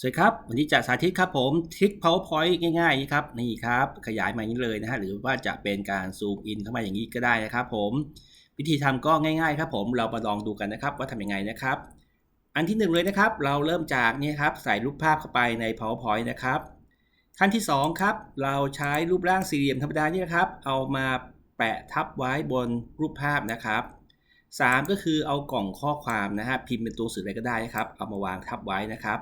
สวัสดีครับ วันนี้จะสาธิตครับผมทริค powerpoint ง่ายๆนี่ครับนี่ครับขยายมาอย่างนี้เลยนะฮะหรือว่าจะเป็นการซูมอินเข้ามาอย่างนี้ก็ได้นะครับผมวิธีทำก็ง่ายๆครับผมเรามาลองดูกันนะครับว่าทำยังไงนะครับ อันที่หนึ่งเลยนะครับ เราเริ่มจากนี่ครับใส่รูปภาพเข้าไปใน powerpoint นะครับขั้นที่สองครับ เราใช้รูปร่างสี่เหลี่ยมธรรมดานี่นะครับ เอามาแปะทับไว้บนรูปภาพนะครับ 3 ก็คือเอากล่องข้อความนะฮะพิมพ์เป็นตัวสื่ออะไรก็ได้นะครับเอามาวางทับไว้นะครับ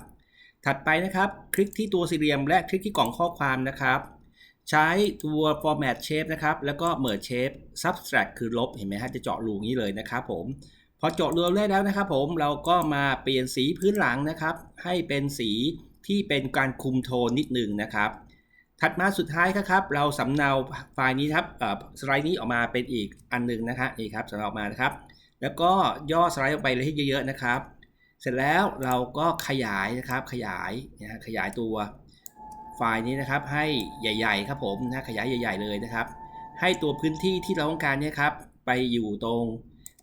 ถัดไปนะครับ คลิกที่ตัวสี่เหลี่ยม และคลิกที่กล่องข้อความนะครับ ใช้ตัว format shape นะครับ แล้วก็ merge shape subtract คือลบ เห็นไหมฮะ จะเจาะรูงนี้เลยนะครับผม พอเจาะรูได้แล้วนะครับผม เราก็มาเปลี่ยนสีพื้นหลังนะครับ ให้เป็นสีที่เป็นการคุมโทนนิดนึงนะครับ ถัดมาสุดท้ายครับ เราสำเนาไฟล์นี้ครับสไลด์นี้ออกมาเป็นอีกอันหนึงนะครับนี่ครับสำเนาออกมานะครับ แล้วก็ย่อสไลด์ลงไปเลยให้เยอะๆนะครับ เสร็จแล้วเราก็ขยายนะครับขยายนะฮะขยายตัวไฟล์นี้นะครับให้ใหญ่ ๆ ครับผมนะขยายใหญ่ ๆ เลยนะครับ ให้ตัวพื้นที่ที่เราต้องการเนี่ยครับไปอยู่ตรง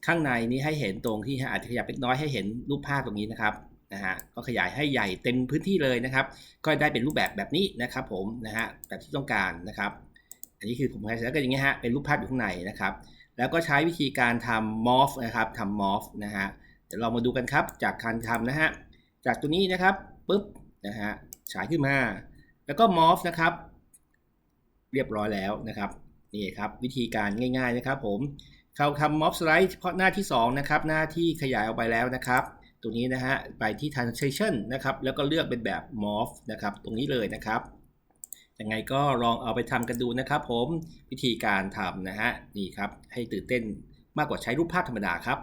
ข้างในนี้ให้เห็นตรงที่อาจจะขยับเล็กน้อยให้เห็นรูปภาพตรงนี้นะครับนะฮะก็ขยายให้ใหญ่เต็มพื้นที่เลยนะครับ ก็ได้เป็นรูปแบบแบบนี้นะครับผมนะฮะแบบที่ต้องการนะครับ อันนี้คือผมให้เสร็จแล้วก็อย่างเงี้ยฮะเป็นรูปภาพอยู่ข้างในนะครับ แล้วก็ใช้วิธีการทำ morph นะครับทำ morph นะฮะ ดี๋ยวเรามาดูกันครับจากการทำนะฮะจากตัวนี้นะครับปุ๊บนะฮะฉายขึ้นมา แล้วก็ morph นะครับ เรียบร้อยแล้วนะครับนี่ครับวิธีการง่าย ๆนะครับ ผมเขาทำ morph slide เฉพาะหน้าที่2นะครับหน้าที่ขยายออกไปแล้วนะครับตรงนี้นะฮะไปที่ translation นะครับแล้วก็เลือกเป็นแบบ morph นะครับตรงนี้เลยนะครับยังไงก็ลองเอาไปทำกันดูนะครับ ผมวิธีการทำนะฮะนี่ครับให้ตื่นเต้นมากกว่าใช้รูปภาพธรรมดาครับ